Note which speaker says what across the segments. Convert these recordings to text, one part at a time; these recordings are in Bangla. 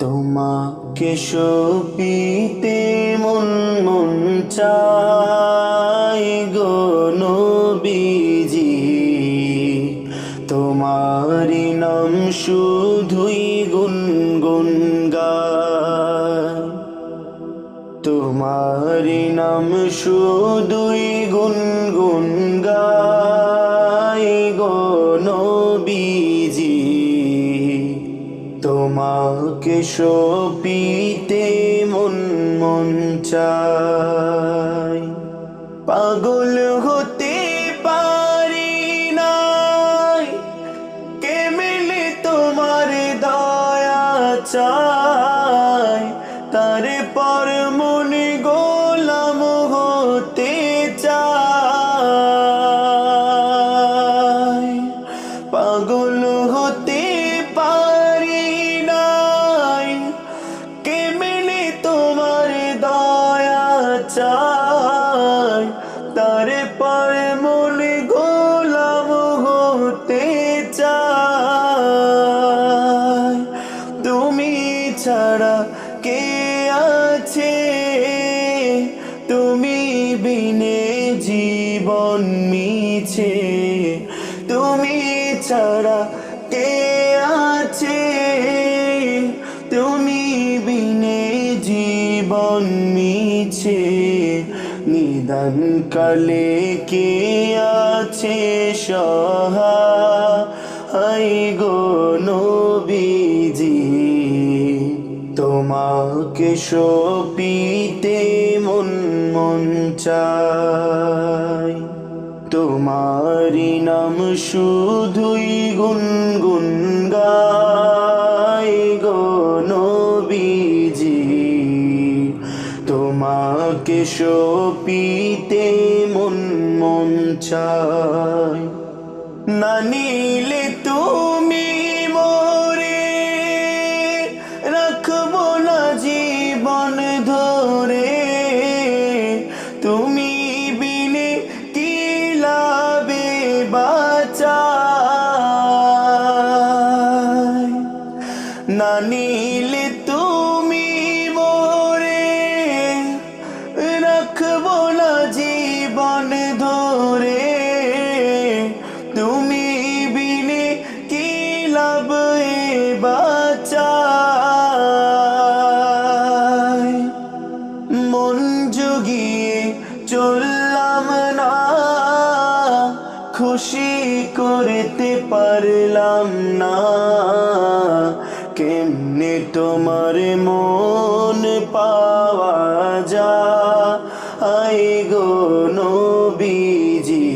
Speaker 1: তোমাকে সপিতে মন মন চাই গো নবীজি। তোমারি নাম শুধুই গুনগুন গায় তোমারি নাম শুধুই গুনগুন গাই গো নবীজি তোমাকে সপিতে মন মন চাই। পাগল হতে পারি নাই। কেমনে তোমার দয়া চাই? চাই। তারে পর মনে গোলাম হতে চাই। তুমি ছাড়া কে আছে? তুমি বিনে জীবন মিছে। তুমি ছাড়া মিছে নিদান কালে কে আছে সহা সহায় গো নবীজি? তোমাকে সপিতে মন মন চাই তোমারি নাম শুধুই গুনগুন গাই তোমাকে সপিতে মন মন চাই না নিলে তুমি মোরে, রাখব না জীবন ধরে। তুমি বিনে কি লাবে বাঁচায়? না নিলে তুমি মোরে পারলাম না। কেমনে তোমার মন পাওয়া যা আই গো নবীজি?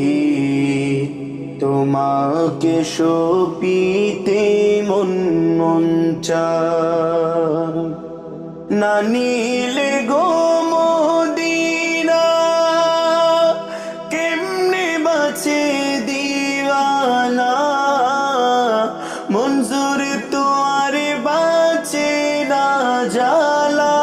Speaker 1: তোমাকে সপিতে মন মন চায়। না গো না জালা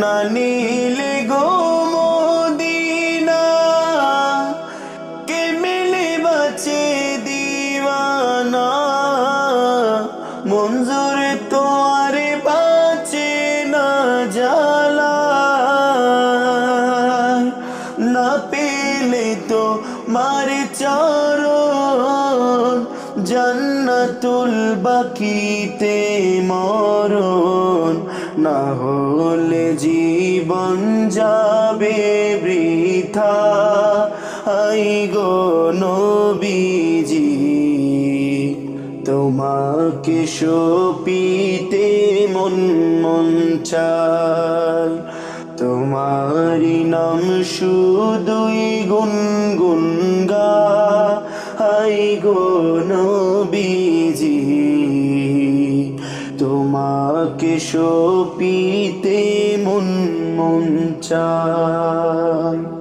Speaker 1: না নীলে গো মদিনা, কে মিলে বাঁচে দিওয়ানা? মঞ্জুর তোয়ার বাঁচে না জালা জান্নাতুল বাকিতে মরণ না হলে জীবন যাবে বৃথা। আই গো নবীজি, তোমাকে সপিতে মন মন চায় তোমারি নাম শুধুই গুনগুন গাই গো নবীজি। তোমাকে সপিতে মন মন চায়।